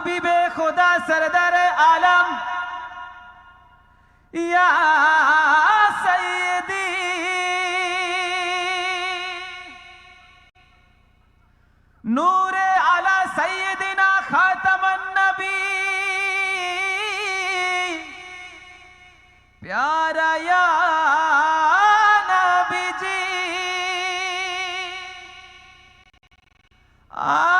হাবিবে খোদা সরদার আলম। ইয়া সৈদি নূরে আলা সৈদিনা খাতামান নবী। প্যারা নবীজি। আ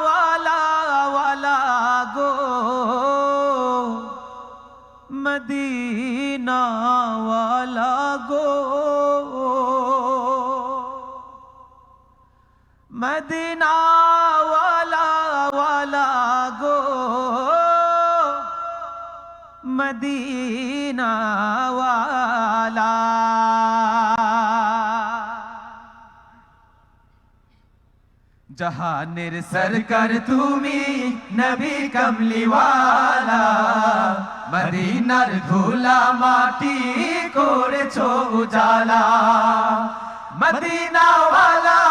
মদিনাওয়ালা ওয়ালা গো মদিনাওয়ালা জাহানের সরকার তুমি নবী কমলিওয়ালা মদিনার ধুলা মাটি করেছ উজালা মদিনা ওয়ালা ওয়ালা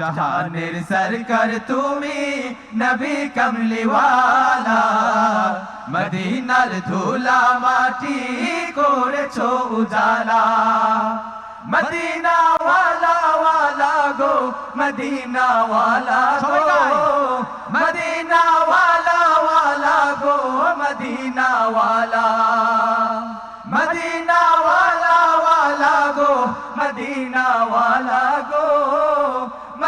জাহানের সরকার তুমি নবী কমলিওয়ালা মদিনার ধুলা মাটি করেছ উজালা মদিনা ওয়ালা ওয়ালা গো মদিনা ওয়ালা গো মদিনা ওয়ালা ওয়ালা গো মদিনা ওয়ালা মদিনা ওয়ালা ওয়ালা গো মদিনা ওয়ালা গো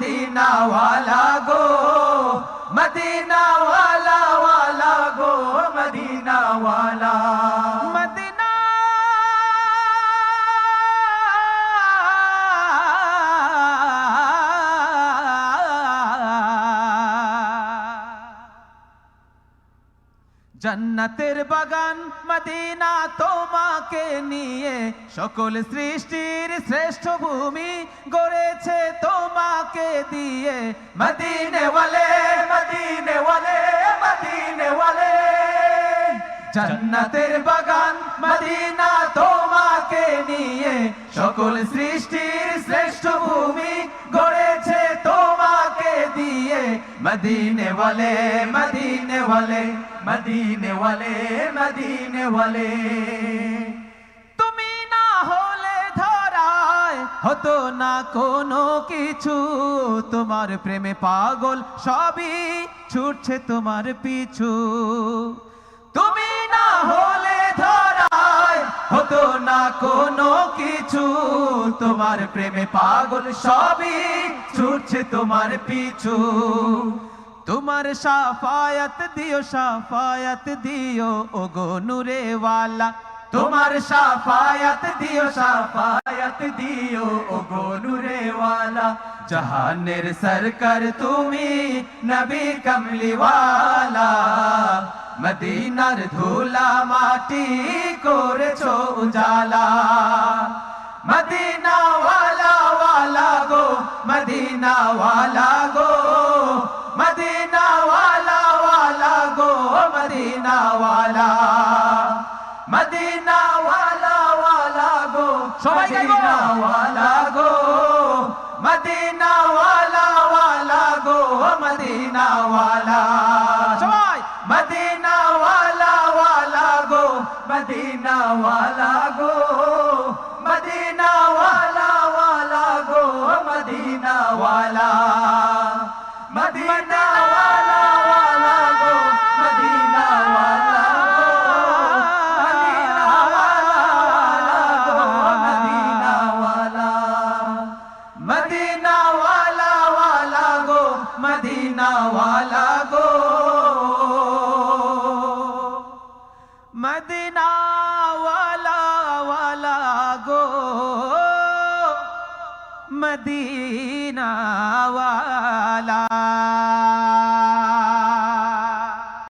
মদিনা ওয়ালা গো মদিনা ওয়ালা ওয়ালা গো মদিনা ওয়ালা মদিনা জান্নাতের বাগান মদিনা তোমাকে নিয়ে সকল সৃষ্টির শ্রেষ্ঠ ভূমি গড়েছে তোমাকে দিয়ে মদিনে ওয়ালে মদিনে ওয়ালে মদিনে ওয়ালে জান্নাতের বাগান মদিনা তোমাকে নিয়ে সকল সৃষ্টির শ্রেষ্ঠ ভূমি গড়েছে তোমাকে দিয়ে। মদিনে ওয়ালে মদিনে ওয়ালে মদিনে ওয়ালে মদিনে ওয়ালে। হতো না কোনো কিছু। তোমার প্রেমে পাগল সবই ছুটছে তোমার পিছু। তুমি না হলে ধরায় হতো না কোনো কিছু। তোমার প্রেমে পাগল সবই ছুটছে তোমার পিছু। তোমার সাফায়াত দিও সাফায়াত দিও ও গো নূরে ওয়ালা তোমার সাফায়াত দিও সাফায়াত দিও, ও গো নূরে ওয়ালা জাহানের সরকার তুমি নবী কমলি ওয়ালা মদিনার ধুলা মাটি করেছ উজালা। মদিনা ওয়ালা ওয়ালা গো মদিনা ওয়ালা গো। মদিনা ওয়ালা ওয়ালা গো মদিনা ওয়ালা সবাই গাইবো। ওয়ালা গো মদিনা ওয়ালা ওয়ালা গো মদিনা ওয়ালা সবাই। মদিনা ওয়ালা ওয়ালা গো মদিনা ওয়ালা গো। মদিনা ওয়ালা ওয়ালা গো মদিনা ওয়ালা